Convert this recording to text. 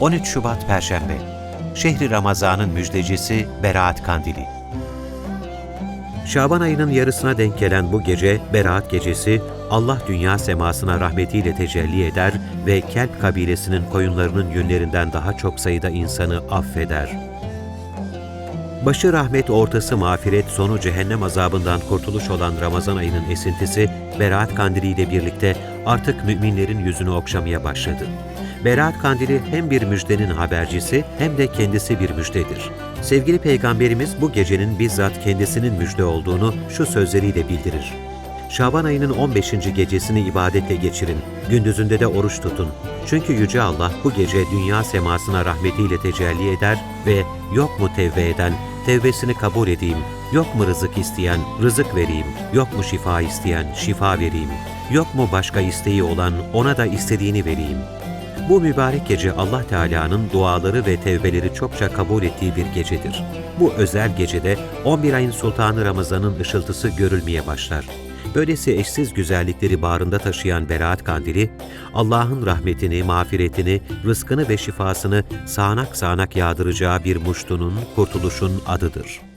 13 Şubat Perşembe Şehri Ramazan'ın müjdecisi Beraat Kandili Şaban ayının yarısına denk gelen bu gece Beraat Gecesi Allah dünya semasına rahmetiyle tecelli eder ve Kelp kabilesinin koyunlarının yünlerinden daha çok sayıda insanı affeder. Başı rahmet, ortası mağfiret, sonu cehennem azabından kurtuluş olan Ramazan ayının esintisi, Berat Kandili ile birlikte artık müminlerin yüzünü okşamaya başladı. Berat Kandili hem bir müjdenin habercisi hem de kendisi bir müjdedir. Sevgili Peygamberimiz bu gecenin bizzat kendisinin müjde olduğunu şu sözleriyle bildirir. Şaban ayının 15. gecesini ibadetle geçirin, gündüzünde de oruç tutun. Çünkü Yüce Allah bu gece dünya semasına rahmetiyle tecelli eder ve yok mu tevbe eden, tevbesini kabul edeyim, yok mu rızık isteyen, rızık vereyim, yok mu şifa isteyen, şifa vereyim, yok mu başka isteği olan, ona da istediğini vereyim. Bu mübarek gece Allah Teala'nın duaları ve tevbeleri çokça kabul ettiği bir gecedir. Bu özel gecede 11 ayın sultanı Ramazan'ın ışıltısı görülmeye başlar. Böylesi eşsiz güzellikleri bağrında taşıyan Beraat Kandili, Allah'ın rahmetini, mağfiretini, rızkını ve şifasını sağanak sağanak yağdıracağı bir muştunun, kurtuluşun adıdır.